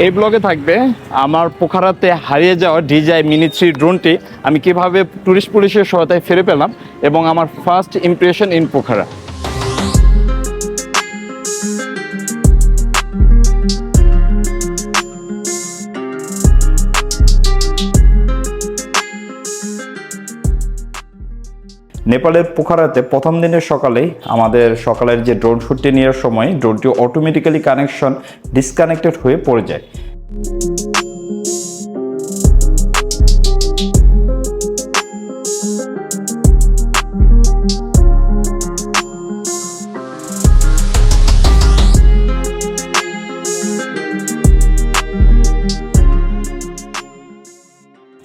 এই ব্লগে থাকবে আমার পোখারাতে হারিয়ে যাওয়া ডিজাই মিনি থ্রি ড্রোনটি আমি কীভাবে টুরিস্ট পুলিশের সহায়তায় ফিরে পেলাম এবং আমার ফার্স্ট ইমপ্রেশন ইন পোখারা। নেপালের পোখারাতে প্রথম দিনের সকালেই আমাদের সকালের যে ড্রোন শ্যুটটি নেওয়ার সময় ড্রোনটি অটোমেটিক্যালি কানেকশন ডিসকানেক্টেড হয়ে পড়ে যায়।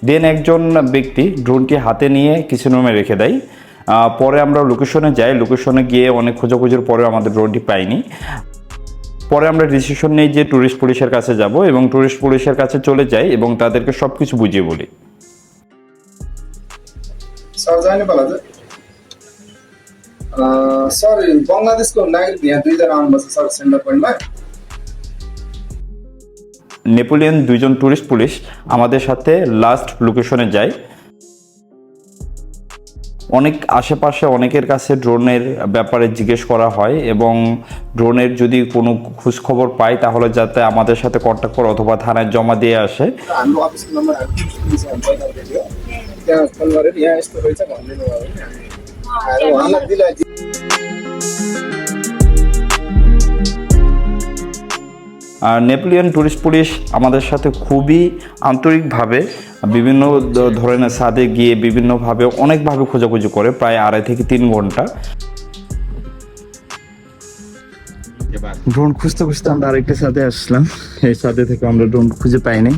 দেন একজন ব্যক্তি ড্রোনটি হাতে নিয়ে কিছু রুমে রেখে দেয়। পরে আমরা লোকেশনে যাই লোকেশনে গিয়ে অনেক খোঁজাখুঁজির পরে আমাদের ড্রোনটি পাইনি পরে আমরা ডিসিশন নিই যে ট্যুরিস্ট পুলিশের কাছে যাব এবং ট্যুরিস্ট পুলিশের কাছে চলে যাই এবং তাদেরকে সব কিছু বুঝিয়ে বলি सर जाने वाला छ अँ, सर बङ्गलादेशको नागरिक यहाँ दुईजना आउनुभएको छ सर सेन्टर पोइन्टमा নেপোলিয়ন দুইজন ট্যুরিস্ট পুলিশ আমাদের সাথে লাস্ট লোকেশনে যায় অনেক আশেপাশে অনেকের কাছে ড্রোনের ব্যাপারে জিজ্ঞেস করা হয় এবং ড্রোনের যদি কোনো খোঁজখবর পায় তাহলে যাতে আমাদের সাথে কন্ট্যাক্ট করে অথবা থানায় জমা দিয়ে আসে हाम्रो अफिसको नम्बर हामी पैँतालिस थियो त्यहाँ फोन गरेर यहाँ यस्तो रहेछ भनिदिनु भयो भने নেপোলিয়ন ট্যুরিস্ট পুলিশ আমাদের সাথে খুবই আন্তরিকভাবে বিভিন্ন ধরনের সাদে গিয়ে বিভিন্নভাবে, অনেকভাবে খোঁজাখুঁজি করে, প্রায় আড়াই থেকে তিন ঘণ্টা। ড্রোন খুঁজতে খুঁজতে আমরা আরেকটা সাথে আসলাম। এই সাথে থেকে আমরা ড্রোন খুঁজে পাইনি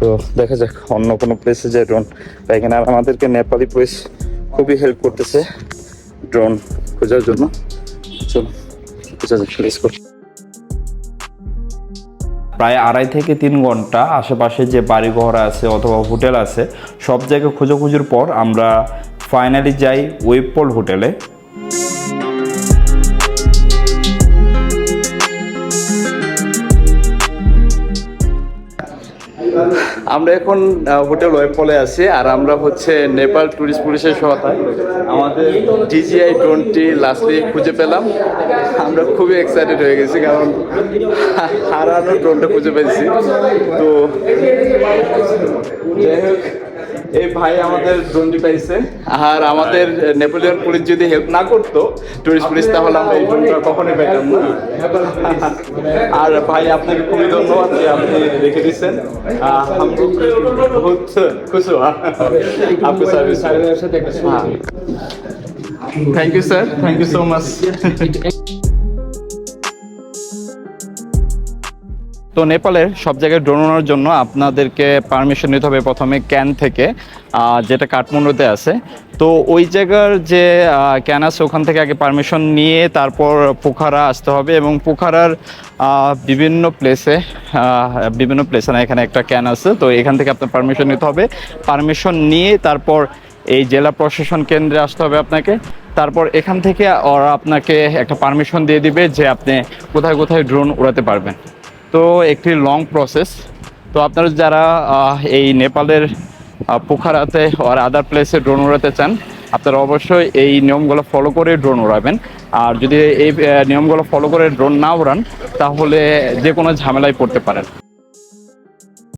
তো দেখা যাক অন্য কোনো প্লেসে যায় ড্রোন। এখানে আর আমাদেরকে নেপালি পুলিশ খুবই হেল্প করতেছে ড্রোন খোঁজার জন্য। চলো খোঁজা যাক. প্রায় আড়াই থেকে তিন ঘণ্টা আশেপাশে যে বাড়িঘর আছে অথবা হোটেল আছে, সব জায়গায় খোঁজাখুঁজির পর আমরা ফাইনালি যাই ওয়েবপল হোটেলে। আমরা এখন হোটেল ওয়েফলে আছি, আর আমরা হচ্ছে নেপাল ট্যুরিস্ট পুলিশের সহায়তায় আমাদের ডিজিআই ড্রোনটি লাস্টলি খুঁজে পেলাম। আমরা খুবই এক্সাইটেড হয়ে গেছি, কারণ হারানো ড্রোনটা খুঁজে পেয়েছি। তো যাই হোক এই ভাই আমাদের ড্রোনটি পাইছে। আর আমাদের নেপোলিয়ন পুলিশ যদি হেল্প না করতো টুরিস্ট পুলিশ তাহলে আমরা এই ড্রোনটা কখনোই পেতাম না। আর ভাই আপনাকে খুবই ধন্যবাদ যে আপনি রেখে দিচ্ছেন বহুত খুশি আপনি service thank you sir thank you so much তো নেপালের সব জায়গায় ড্রোন ওড়ানোর জন্য আপনাদেরকে পারমিশন নিতে হবে প্রথমে ক্যান থেকে যেটা কাঠমান্ডুতে আছে। তো ওই জায়গার যে ক্যান আছে, ওখান থেকে আগে পারমিশন নিয়ে তারপর পোখারা আসতে হবে এবং পোখারার বিভিন্ন প্লেসে বিভিন্ন প্লেসে না, এখানে একটা ক্যান আছে, তো এখান থেকে আপনার পারমিশন নিতে হবে। পারমিশন নিয়ে তারপর এই জেলা প্রশাসন কেন্দ্রে আসতে হবে আপনাকে। তারপর এখান থেকে ওরা আপনাকে একটা পারমিশন দিয়ে দিবে যে আপনি কোথায় কোথায় ড্রোন উড়াতে পারবেন। তো একটি লং প্রসেস তো আপনারা যারা এই নেপালের পোখারাতে আর আদার প্লেসে ড্রোন উড়াতে চান, আপনারা অবশ্যই এই নিয়মগুলো ফলো করে ড্রোন উড়াবেন। আর যদি এই নিয়মগুলো ফলো করে ড্রোন না উড়ান, তাহলে যে কোনো ঝামেলায় পড়তে পারেন।